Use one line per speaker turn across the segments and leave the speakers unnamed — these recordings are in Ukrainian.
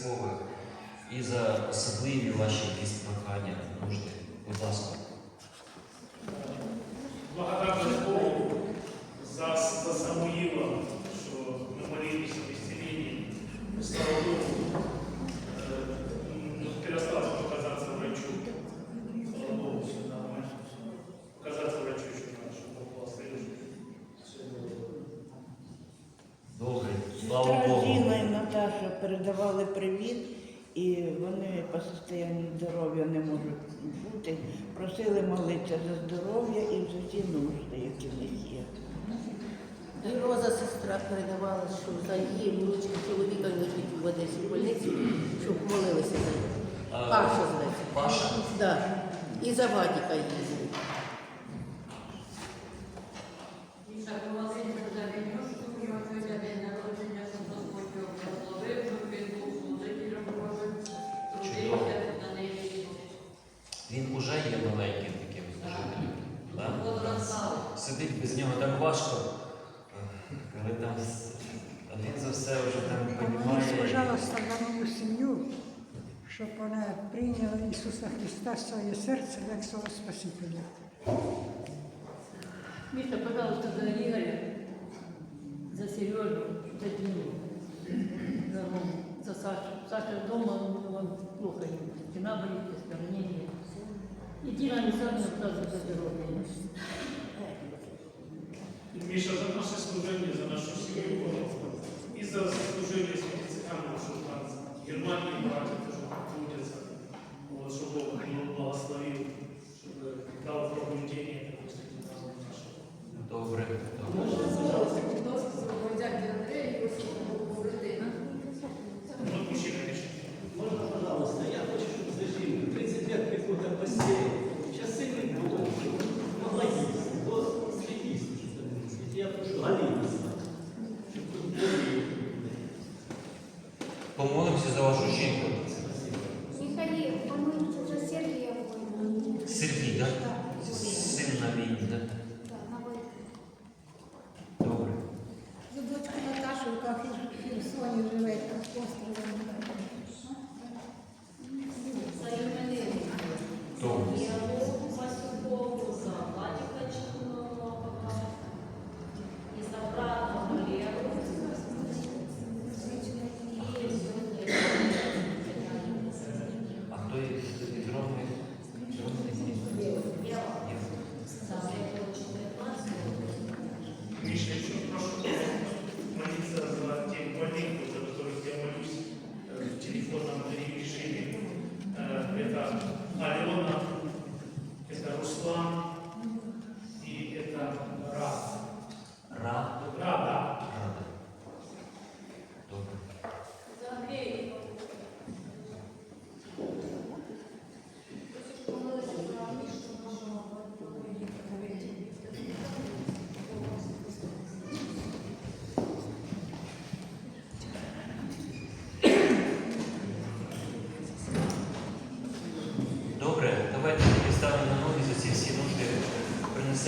військових і за особливі ваші якісь прохання, нужди. Будь ласка.
Бути. Просили молитися за здоров'я і за ті нужди, які в них є.
Роза сестра передавала, що за її внучки чоловіка лежить в Одесі в больниці, щоб молилися за нього.
А,
Паша зветься.
Паша?
Да. І за Вадіка їздили.
Міша, Володимир Давидюш, його сьогодні день народження, щоб Господь його благословив, щоб він був служителем Божим, трудився на неї.
Він уже є маленьким таким служителем. да?
Возростав.
Сидить без нього так важко, коли там с- а він за все вже там
Помолись,
розуміє.
пожалуйста, за мою сім'ю, щоб вона прийняла Ісуса Христа в своє серце як свого Спасителя.
Миша, пожалуйста, за Игоря, за Сережу, за Диму, за Рому, за Сашу. Саша дома, он, он плохо ему. Спина болит, оскорбление. И Дина Александровна сразу за здоровье.
Миша, за наше служение, за нашу семью. И за служение что там в Германии братья
continue to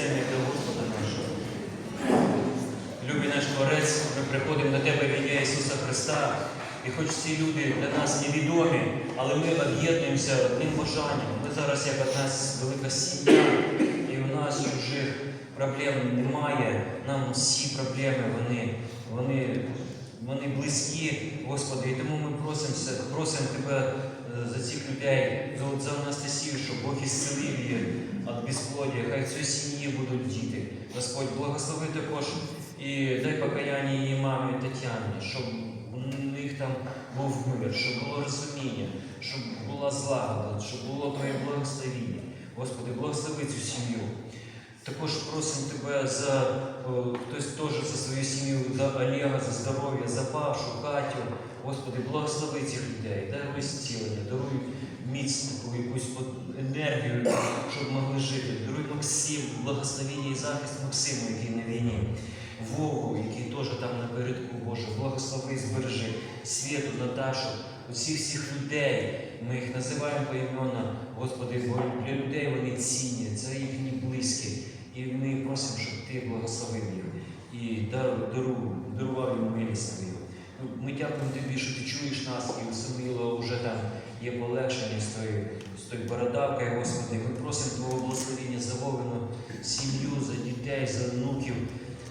їх до Господа нашого. Любий наш Творець, ми приходимо до Тебе в ім'я Ісуса Христа. І хоч ці люди для нас невідомі, але ми об'єднуємося одним бажанням. Ми зараз як одна велика сім'я, і у нас чужих проблем немає. Нам всі проблеми вони, вони, вони близькі, Господи. І тому ми просимося, просимо Тебе за цих людей, за, за Анастасію, щоб Бог ісцелив її від безплодія. Хай в цій сім'ї будуть діти. Господь, благослови також і дай покаяння її мамі Тетяні, щоб у них там був мир, щоб було розуміння, щоб була злагода, щоб було Твоє благословіння. Господи, благослови цю сім'ю. Також просимо Тебе за о, хтось теж за свою сім'ю, за Олега, за здоров'я, за Пашу, Катю. Господи, благослови цих людей, даруй зцілення, даруй міць таку якусь от енергію, щоб могли жити. Даруй Максим, благословіння і захист Максиму, який на війні. Вову, який теж там напередку Боже, благослови, збережи світу, Наташу, усіх всіх людей. Ми їх називаємо по імена, Господи, бо для людей вони цінні, це їхні близькі. І ми просимо, щоб Ти благословив їх і дарував їм милість свою. Ну, Ми дякуємо тобі, що ти чуєш нас, і у вже там є полегшення з тої, з тої бородавки, Господи. Ми просимо Твого благословення за Вовину сім'ю, за дітей, за внуків,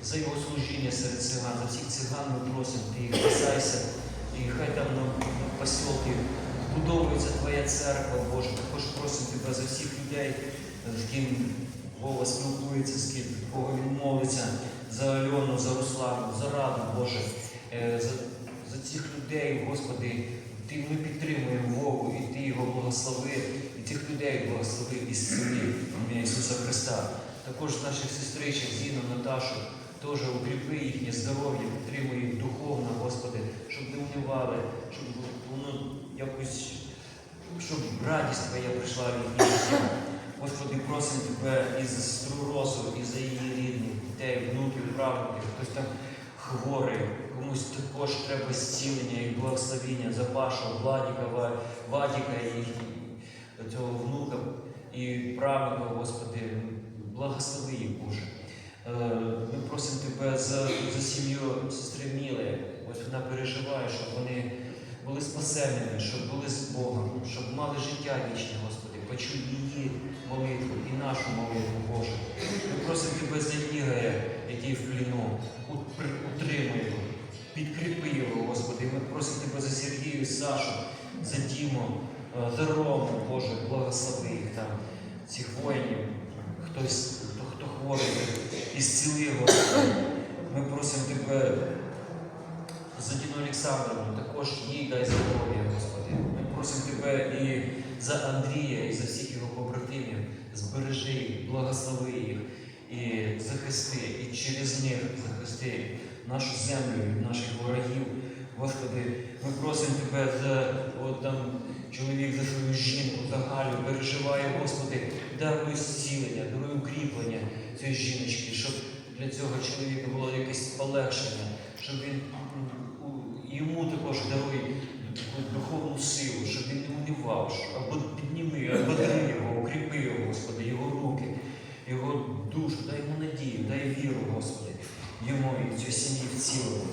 за його служіння серед циган. За всіх циган ми просимо, ти їх касайся, і хай там на, на посілки будовується Твоя церква, Боже. Також просимо Тебе за всіх людей, з ким Вова спілкується, з ким Бога він молиться, за Альону, за Руслану, за Раду, Боже, Е, за, за цих людей, Господи, Ти ми підтримуємо Вову, і Ти його благослови, і цих людей благослови із землі в ім'я Ісуса Христа. Також наших сестричок, Зіну, Наташу, теж укріпи їхнє здоров'я, підтримуй їх духовно, Господи, щоб не унивали, щоб воно якось, щоб радість Твоя прийшла в їхнє життя. Господи, просимо Тебе і за сестру Росу, і за її рідних, дітей, внуків, правнуків, хтось там хворий, комусь також треба зцілення і благословіння за Пашу, Владіка, Вадіка і їх- цього внука і правнука, Господи, благослови їх, Боже. Е, Ми просимо Тебе за, за сім'ю сестри Міли. Ось вона переживає, щоб вони були спасеними, щоб були з Богом, щоб мали життя вічне, Господи. Почуй її молитву і нашу молитву, Боже. Ми просимо Тебе за Ігоря, який в пліну. Ут- Утримуй його, підкріпи його, Господи. Ми просимо Тебе за Сергію, Сашу, за Діму, е, за Рому, Боже, благослови їх там, цих воїнів, хтось, хто, хто хворий, ісціли його. Ми просимо Тебе за Діну Олександровну, також їй дай здоров'я, Господи. Ми просимо Тебе і за Андрія, і за всіх його побратимів. Збережи їх, благослови їх і захисти, і через них захисти нашу землю від наших ворогів. Господи, ми просимо Тебе за от там чоловік за свою жінку, за Галю, переживає, Господи, даруй зцілення, даруй укріплення цієї жіночки, щоб для цього чоловіка було якесь полегшення, щоб він йому також даруй духовну силу, щоб він не унивав, або підніми, або дари його, укріпи його, Господи, його руки, його душу, дай йому надію, дай віру, Господи, йому і цій сім'ї в цілому.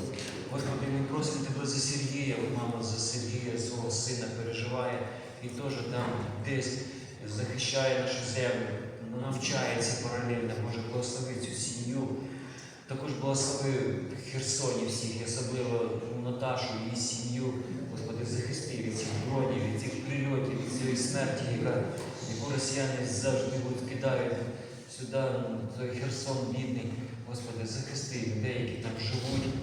Господи, ми просимо Тебе за Сергія, мама за Сергія, свого сина переживає і теж там десь захищає нашу землю, навчається паралельно, Боже, благослови цю сім'ю. Також благослови Херсоні всіх, особливо Наташу, її сім'ю, Господи, захисти від цих дронів, від цих прильотів, від цієї смерті, яка, яку росіяни завжди будуть кидають сюди, той Херсон бідний. Господи, захисти людей, які там живуть,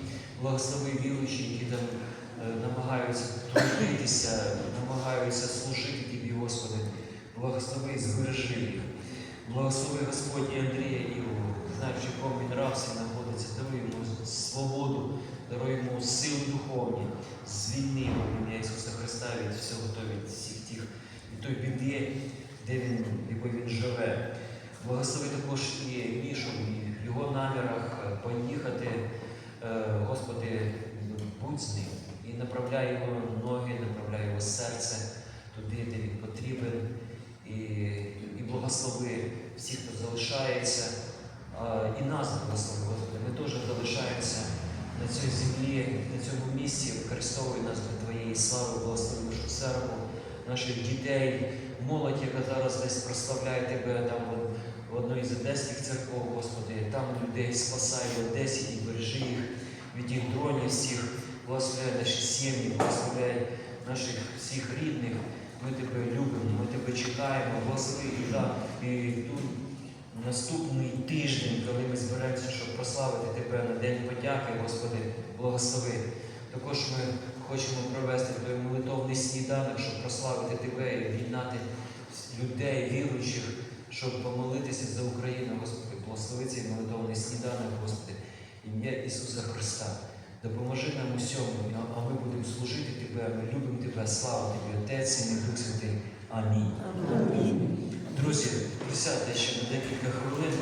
благослови віруючі, які там е, намагаються трудитися, намагаються служити Тобі, Господи. Благослови і збережи їх. Благослови Господь і Андрія Ігору, знаючи, в якому він рабстві знаходиться, даруй йому свободу, даруй йому сили духовні, звільни його ім'я Ісуса Христа від всього від всіх тих, від той біди, де він, в він живе. Благослови також і Мішу, і в його намірах е, поїхати, Е, Господи, будь з ним і направляй його ноги, направляй його серце туди, де він потрібен, і, і благослови всіх, хто залишається, а, і нас благослови, Господи. Ми теж залишаємося на цій землі, на цьому місці, використовуй нас для Твоєї слави, благослови нашу церкву, наших дітей, молодь, яка зараз десь прославляє Тебе там в, одній з одеських церков, Господи, там людей спасай в Одесі і бережи їх від тих дронів всіх, благословляй наші сім'ї, благословляй наших всіх рідних. Ми тебе любимо, ми тебе чекаємо, благослови і, да, і тут наступний тиждень, коли ми зберемося, щоб прославити Тебе на День подяки, Господи, благослови. Також ми хочемо провести той молитовний сніданок, щоб прославити Тебе і об'єднати людей, віруючих, щоб помолитися за Україну, Господи, благослови цей молитовний сніданок, Господи, ім'я Ісуса Христа. Допоможи нам усьому, а- ми будемо служити Тебе, ми любимо Тебе, слава Тобі, Отець, і Дух Святий. Амінь. Друзі, присядьте ще на декілька хвилин.